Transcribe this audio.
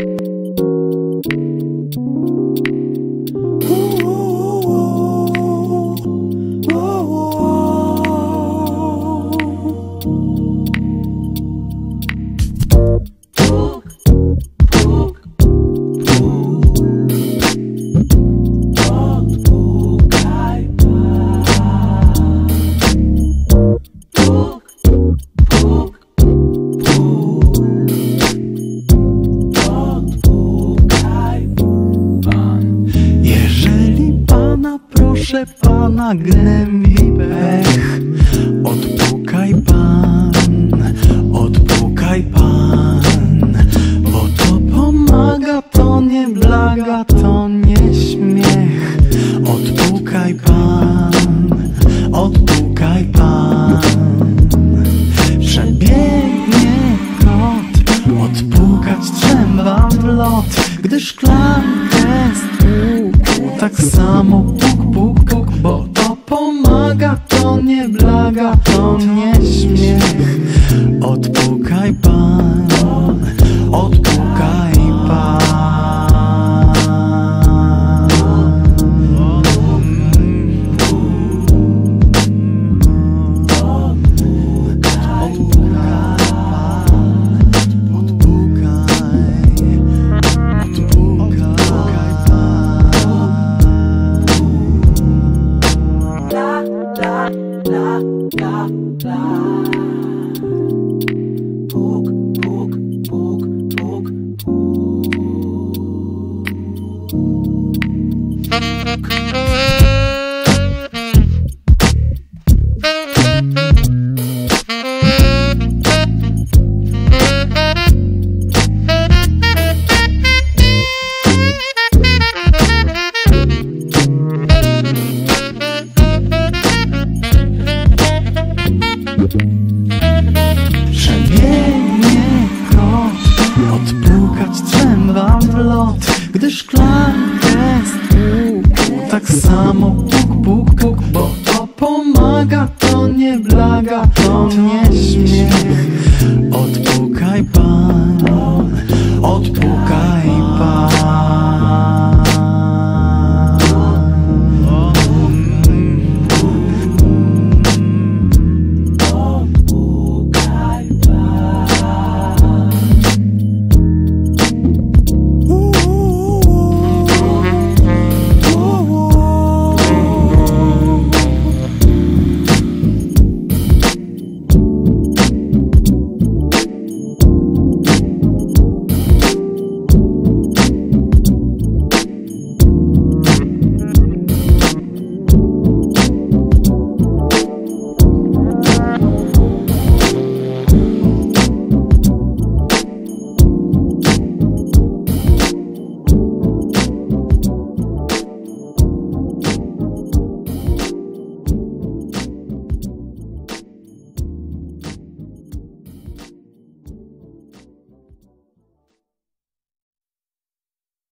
you proszę pana, gnębi pech. Odpukaj pan, odpukaj pan Bo to pomaga, to nie blaga, to nie śmiech. Odpukaj pan, odpukaj pan. Przebiegnie kot, odpukać trzeba w lot Gdy szklankę stłuku, tak samo puk, puk, puk Bo to pomaga, to nie blaga, to nie śmiech. Odpukaj pan, Puk, puk, szklankę Tak samo puk, puk, puk Bo to pomaga, to nie blaga, to nie śmiech.